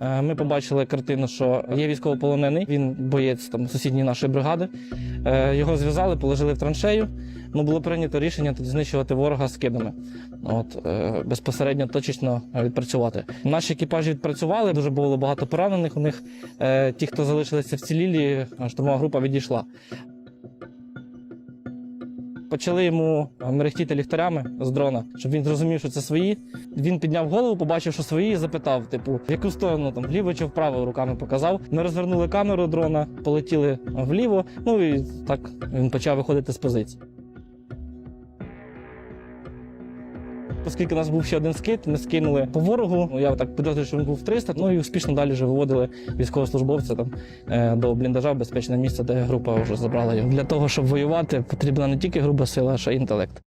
Е, Ми побачили картину, що є військовополонений. Він боєць там сусідньої нашої бригади. Е, Його зв'язали, положили в траншею. Ну було прийнято рішення знищувати ворога скидами. От е, безпосередньо точечно відпрацювати. Наші екіпажі відпрацювали. Дуже було багато поранених. У них ті, хто залишилися вцілілі, штурмова група відійшла. Почали йому мерехтіти ліхтарями з дрона, щоб він зрозумів, що це свої. Він підняв голову, побачив, що свої, і запитав, типу, в яку сторону там вліво чи вправо руками показав. Ми розвернули камеру дрона, полетіли вліво. Ну і так він почав виходити з позиції. Оскільки у нас був ще один скид, ми скинули по ворогу. Ну, Я так підозрюю, що він був 300, ну і успішно далі вже виводили військовослужбовця там е, до бліндажа безпечне місце, де група вже забрала його. Для того, щоб воювати, потрібна не тільки груба сила, а ще й інтелект.